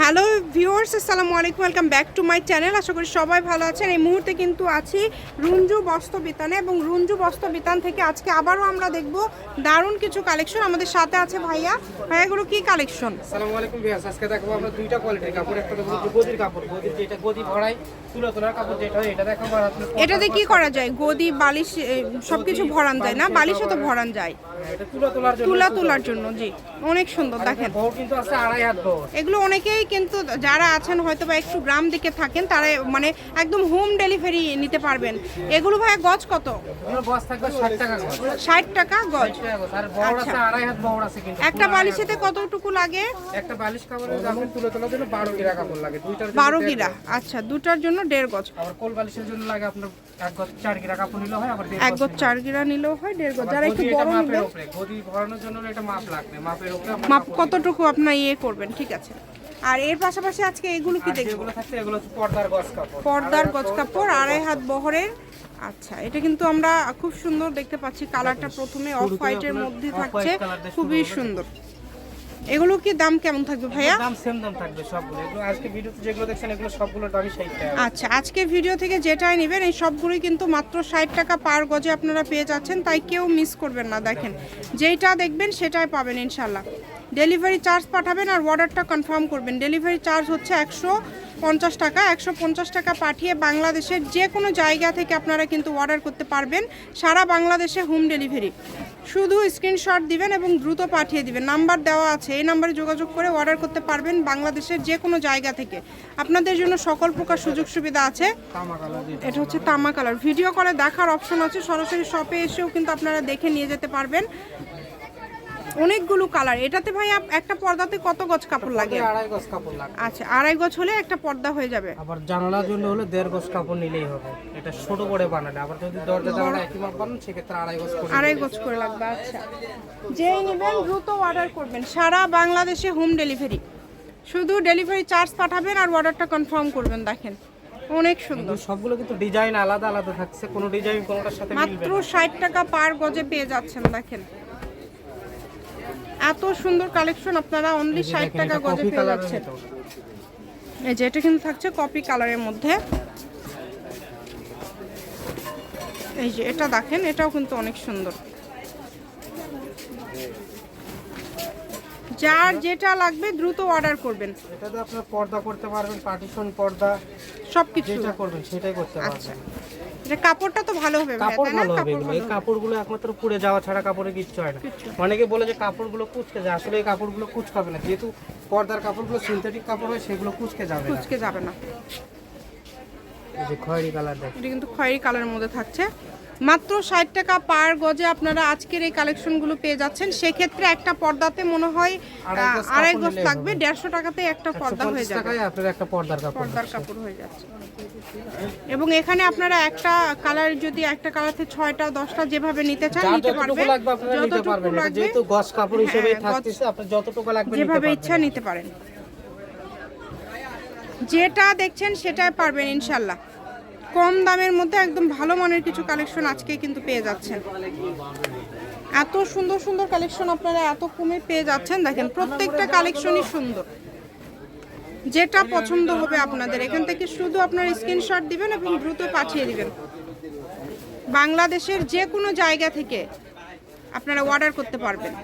Hello viewers আসসালামু আলাইকুম welcome back to my channel. আশা করি সবাই ভালো আছেন। এই মুহূর্তে কিন্তু আছি রুঞ্জু বস্ত্র বিতানে এবং রুঞ্জু বস্ত্র বিতান থেকে আজকে আবারও আমরা দেখব দারুণ কিছু কালেকশন আমাদের সাথে আছে ভাইয়া। ভাইয়াগুলো কি কালেকশন? আসসালামু আলাইকুম ভিউয়ার্স আজকে দেখাবো আমরা দুইটা কোয়ালিটির কাপড়। একটা দেখাবো গদির কাপড়। গদির যেটা গদি ভরাই তুলো তোলার কাপড় যেটা হয় এটা আপনার এটাতে কি করা যায়? গদি বালিশ সবকিছু ভরান যায় না? বালিশও তো ভরান যায়। এটা তুলো তোলার জন্য। তুলা তোলার জন্য জি। অনেক সুন্দর দেখেন। বউ কিন্তু আছে আড়াই হাত বউ এগুলো অনেকেই কিন্তু যারা আছেন হয়তো বা একটু গ্রাম দিকে থাকেন তারা মানে একদম হোম ডেলিভারি নিতে পারবেন। এগুলো ভাইয়া গজ কত? ষাট টাকা গজ। কিন্তু। একটা বালিশেতে কতটুকু লাগে? একটা বালিশ তুলো তোলার জন্য বারো গিরা কাপড় লাগে। দুইটার বারো গিরা আচ্ছা দুটার জন্য দেড় গজ। আবার কোল বালিশের জন্য লাগে আপনার এক গজ চার গিরা কাপড় নিলে হয় আবার এক গজ চার গিরা নিলেও হয় দেড় গজ। যারা একটু বড় নেবেন। গদি ভরানোর জন্য এটা মাপ লাগবে। মাপের উপরে মাপ কতটুকু আপনার ইয়ে করবেন? ঠিক আছে। আর এর পাশাপাশি আজকে এগুলো কি দেখব? এগুলো থাকছে এগুলো হচ্ছে পর্দার গজ কাপড়। পর্দার গজ কাপড় আড়াই হাত বহরের। আচ্ছা এটা কিন্তু আমরা খুব সুন্দর দেখতে পাচ্ছি। কালারটা প্রথমে অফ হোয়াইটের মধ্যে থাকছে। খুবই সুন্দর। এগুলো কি দাম কেমন থাকবে ভাইয়া? দাম সেম দাম থাকবে সবগুলো। এগুলো আজকে ভিডিওতে যেগুলো দেখছেন এগুলো সবগুলো দামই ষাট টাকা আচ্ছা আজকে ভিডিও থেকে যেটাই নেবেন এই সবগুলোই কিন্তু মাত্র ষাট টাকা পার গজে আপনারা পেয়ে যাচ্ছেন তাই কেউ মিস করবেন না দেখেন। যেইটা দেখবেন সেটাই পাবেন ইনশাআল্লাহ। ডেলিভারি চার্জ পাঠাবেন আর অর্ডারটা কনফার্ম করবেন। ডেলিভারি চার্জ হচ্ছে একশো পঞ্চাশ টাকা, একশো পঞ্চাশ টাকা পাঠিয়ে বাংলাদেশের যে কোনো জায়গা থেকে আপনারা কিন্তু অর্ডার করতে পারবেন। সারা বাংলাদেশে হোম ডেলিভারি শুধু স্ক্রিনশট দিবেন এবং দ্রুত পাঠিয়ে দিবেন। নাম্বার দেওয়া আছে, এই নাম্বারে যোগাযোগ করে অর্ডার করতে পারবেন বাংলাদেশের যে কোনো জায়গা থেকে। আপনাদের জন্য সকল প্রকার সুযোগ সুবিধা আছে। এটা হচ্ছে তামা কালার ভিডিও কলে দেখার অপশন আছে। সরাসরি শপে এসেও কিন্তু আপনারা দেখে নিয়ে যেতে পারবেন। অনেকগুলো কালার। এটাতে ভাই একটা পর্দাতে কত গজ কাপড় লাগে? আড়াই গজ কাপড় লাগে আচ্ছা আড়াই গজ হলে একটা পর্দা হয়ে যাবে। আবার জানালার জন্য হলে দেড় গজ কাপড় নিলেই হবে। এটা ছোট করে বানালে। আবার যদি দরজা জানালা একই মাপ বানান সেক্ষেত্রে আড়াই গজ করে আড়াই গজ করে লাগবে আচ্ছা। যেই নেবেন দ্রুত অর্ডার করবেন। সারা বাংলাদেশে হোম ডেলিভারি শুধু ডেলিভারি চার্জ পাঠাবেন আর অর্ডারটা কনফার্ম করবেন দেখেন। অনেক সুন্দর। সবগুলো কিন্তু ডিজাইন আলাদা আলাদা থাকছে। কোনো ডিজাইন কোনোটার সাথে মিলবে মাত্র না ষাট টাকা পার গজে পেয়ে যাচ্ছেন দেখেন। এত সুন্দর কালেকশন আপনারা অনলি ষাট টাকা এটা গজে পেয়ে যাচ্ছেন। এই যে এটা কিন্তু থাকছে কপি কালারের মধ্যে। এই যে এটা দেখেন এটাও কিন্তু অনেক সুন্দর। যার যেটা লাগবে দ্রুত অর্ডার করবেন। এটাতে আপনারা পর্দা করতে পারবেন পার্টিশন পর্দা সবকিছু। যেটা করবেন সেটাই করতে আচ্ছা। পারবেন এটা কাপড়টা তো ভালো হবে কাপড় ভালো হবে এগুলো। এই কাপড়গুলো একমাত্র পুড়ে যাওয়া ছাড়া কাপড়ে কিচ্ছু হয় না। অনেকে বলে যে কাপড়গুলো কুচকে যায় আসলে এই কাপড়গুলো কুচকাবে না। যেহেতু পর্দার কাপড়গুলো সিনথেটিক কাপড় হয় সেগুলো কুচকে যাবে না। কুচকে যাবে না। এই যে খয়েরি কালার দেখ। এটা কিন্তু খয়েরি কালারের মধ্যে থাকছে। মাত্র ষাট টাকা পার গজে আপনারা আজকের এই কালেকশনগুলো পেয়ে যাচ্ছেন। সেক্ষেত্রে একটা পর্দাতে মনে হয় আড়াই গজ লাগবে দেড়শো টাকাতে একটা পর্দা হয়ে যাবে। একটা পর্দার কাপড় হয়ে যাচ্ছে। এবং এখানে আপনারা একটা কালার যদি একটা কালারতে ছয়টা দশটা যেভাবে নিতে চান নিতে পারবেন। লাগবে যতটুকু লাগবে যেহেতু কাপড় হিসেবে হ্যাঁ, থাকতেছে আপনার যতটুকু লাগবে যেভাবে ইচ্ছা নিতে পারেন। যেটা দেখছেন সেটাই পারবেন ইনশাল্লাহ। কম দামের মধ্যে একদম ভালো মানের কিছু কালেকশন আজকে কিন্তু পেয়ে যাচ্ছেন। এত সুন্দর সুন্দর কালেকশন আপনারা এত কমে পেয়ে যাচ্ছেন। দেখেন, প্রত্যেকটা কালেকশনই সুন্দর। যেটা পছন্দ হবে আপনাদের। এখান থেকে শুধু আপনার স্ক্রিনশট দিবেন এবং দ্রুত পাঠিয়ে দিবেন। বাংলাদেশের যে কোনো জায়গা থেকে আপনারা অর্ডার করতে পারবেন।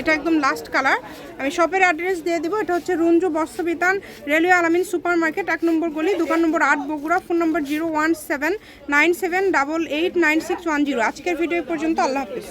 এটা একদম লাস্ট কালার আমি শপের অ্যাড্রেস দিয়ে দিব, এটা হচ্ছে Runju Bastrabitan, railway Alamin super market এক নম্বর গলি, দোকান নম্বর আট বগুড়া ফোন নম্বর zero one seven nine seven double eight nine six one zero আজকের ভিডিও পর্যন্ত, আল্লাহ হাফিজ।